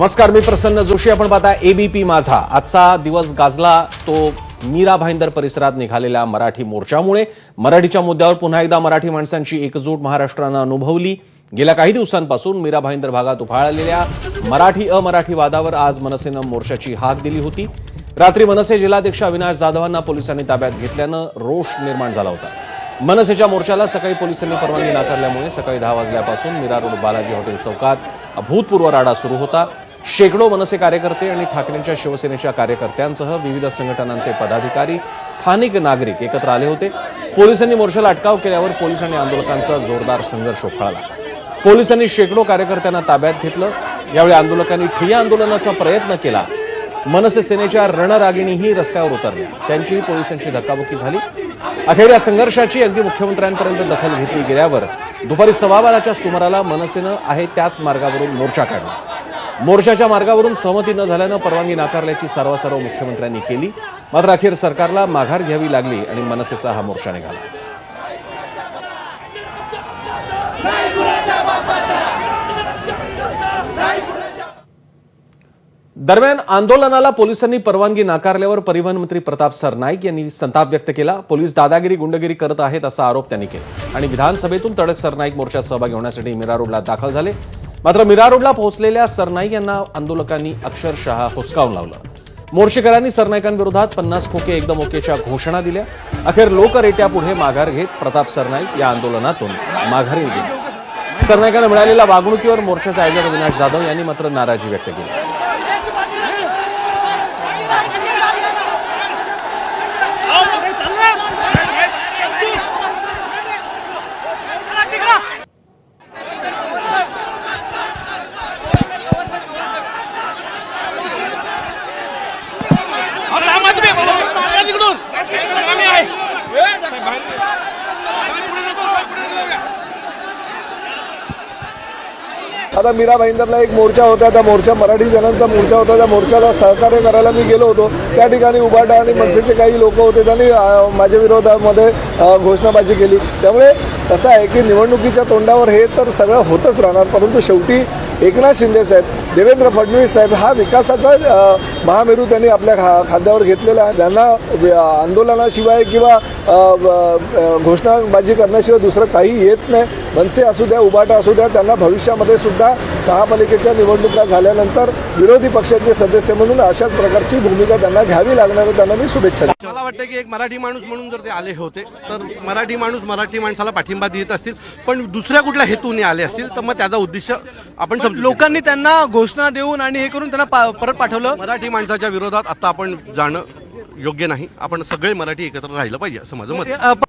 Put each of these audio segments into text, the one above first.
नमस्कार मी प्रसन्न जोशी. आपण पाहता एबीपी माझा. आजचा दिवस गाजला तो मीरा भाईंदर परिसरात निघालेल्या मराठी मोर्चामुळे. मराठीच्या मुद्द्यावर पुन्हा एकदा मराठी माणसांची एकजूट महाराष्ट्रानं अनुभवली. गेल्या काही दिवसांपासून मीरा भाईंदर भागात उफाळलेल्या मराठी अमराठी वादावर आज मनसेनं मोर्चाची हाक दिली होती. रात्री मनसे जिल्हाध्यक्ष अविनाश जाधवांना पोलिसांनी ताब्यात घेतल्यानं रोष निर्माण झाला होता. मनसेच्या मोर्चाला सकाळी पोलिसांनी परवानगी नाकारल्यामुळे सकाळी दहा वाजल्यापासून मीरा रोड बालाजी हॉटेल चौकात अभूतपूर्व राडा सुरू होता. शेकडो मनसे कार्यकर्ते आणि ठाकरेंच्या शिवसेनेच्या कार्यकर्त्यांसह विविध संघटनांचे पदाधिकारी स्थानिक नागरिक एकत्र आले होते. पोलिसांनी मोर्चाला अटकाव केल्यावर पोलीस आणि आंदोलकांचा जोरदार संघर्ष उफाळला. पोलिसांनी शेकडो कार्यकर्त्यांना ताब्यात घेतलं. यावेळी आंदोलकांनी ठिय्या आंदोलनाचा प्रयत्न केला. मनसे सेनेच्या रणरागिणीही रस्त्यावर उतरल्या. त्यांचीही पोलिसांची धक्काबुक्की झाली. अखेर या संघर्षाची अगदी मुख्यमंत्र्यांपर्यंत दखल घेतली गेल्यावर दुपारी सव्वा बाराच्या सुमाराला मनसेनं आहे त्याच मार्गावरून मोर्चा काढला. मोर्चाच्या मार्गावरून सहमती न झाल्यानं परवानगी नाकारल्याची सर्वासर्व मुख्यमंत्र्यांनी केली. मात्र अखेर सरकारला माघार घ्यावी लागली आणि मनसेचा हा मोर्चा निघाला. दरम्यान आंदोलनाला पोलिसांनी परवानगी नाकारल्यावर परिवहन मंत्री प्रताप सरनाईक यांनी संताप व्यक्त केला. पोलीस दादागिरी गुंडगिरी करत आहेत असा आरोप त्यांनी केला. आणि विधानसभेतून तडक सरनाईक मोर्चात सहभागी होण्यासाठी मीरा रोडला दाखल झाले. मात्र मीरा रोडला पोहोचलेल्या सरनाईक यांना आंदोलकांनी अक्षरशः हुसकावून लावलं. मोर्शेकरांनी सरनाईकांविरोधात पन्नास खोके एकदम ओकेच्या घोषणा दिल्या. अखेर लोकरेट्यापुढे माघार घेत प्रताप सरनाईक या आंदोलनातून माघारी गेले. सरनाईकांना मिळालेल्या वागणुकीवर मोर्चाचे आयोजक अविनाश जाधव यांनी मात्र नाराजी व्यक्त केली. आता मीरा भाईंदरला एक मोर्चा होता त्या मोर्चा मराठी जणांचा मोर्चा होता त्या मोर्चाला सहकार्य करायला मी गेलो होतो. त्या ठिकाणी उभाटा आणि मनसेचे काही लोक होते त्यांनी माझ्या विरोधामध्ये घोषणाबाजी केली. त्यामुळे कसं आहे की निवडणुकीच्या तोंडावर हे तर सगळं होतच राहणार परंतु शेवटी एकनाथ शिंदे साहेब देवेंद्र फडणवीस साहेब हा विकासाचा महामेरू त्यांनी आपल्या खा खांद्यावर घेतलेला आहे. त्यांना आंदोलनाशिवाय किंवा घोषणाबाजी करण्याशिवाय दुसरं काही येत नाही. मनसे असू द्या उबाटा असू द्या त्यांना भविष्यामध्ये सुद्धा महापालिकेच्या निवडणुका झाल्यानंतर विरोधी पक्षाचे सदस्य म्हणून अशाच प्रकारची भूमिका त्यांना घ्यावी लागणार. त्यांना मी शुभेच्छा देतो. मला वाटतं की एक मराठी माणूस म्हणून जर ते आले होते तर मराठी माणूस मराठी माणसाला पाठिंबा देत असतील पण दुसऱ्या कुठल्या हेतूने आले असतील तर मग त्याचा उद्देश आपण समजू लोकांनी त्यांना घोषणा देऊन आणि हे करून त्यांना पा- परत पाठवलं मराठी माणसाच्या विरोधात आता आपण जाणं योग्य नाही आपण सगळे मराठी एकत्र राहिलं पाहिजे असं माझं मत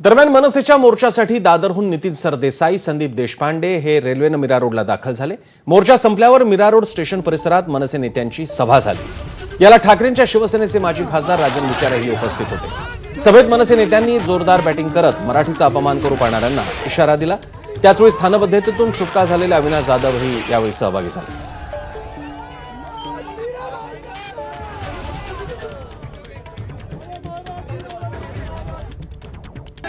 दरम्यान मनसेच्या मोर्चासाठी दादरहून नितीन सरदेसाई संदीप देशपांडे हे रेल्वेनं मीरा रोडला दाखल झाले. मोर्चा संपल्यावर मीरा रोड स्टेशन परिसरात मनसे नेत्यांची सभा झाली. याला ठाकरेंच्या शिवसेनेचे माजी खासदार राजन विचारेही उपस्थित होते. सभेत मनसे नेत्यांनी जोरदार बॅटिंग करत मराठीचा अपमान करू पाहणाऱ्यांना इशारा दिला. त्याचवेळी स्थानबद्धतेतून सुटका झालेले अविनाश जाधवही यावेळी सहभागी झाले.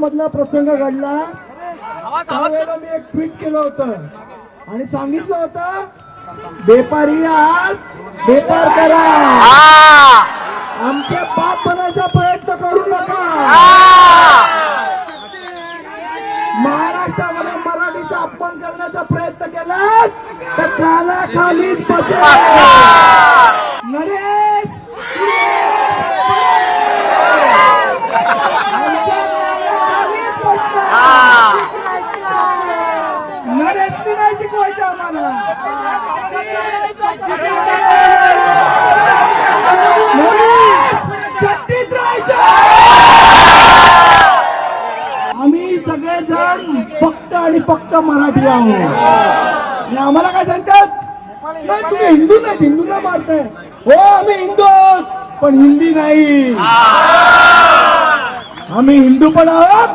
मधला प्रसंग घडला. त्यावेळेला मी एक ट्विट केलं होतं. आणि सांगितलं होतं बेपारी आज बेपार करा. आमचे पाप बनायचा प्रयत्न करू नका. महाराष्ट्रामध्ये मराठीचा अपमान करण्याचा प्रयत्न केला तर त्याला खालीच बसेल नरेश आमच्या खालीच बसणार. नरेशनी नाही शिकवायचं आम्हाला आता आणि आम्हाला काय सांगतात? नाही तुम्ही हिंदू नाही हिंदूंना मारताय. हो आम्ही हिंदू आहोत पण हिंदी नाही. आम्ही हिंदू पण आहोत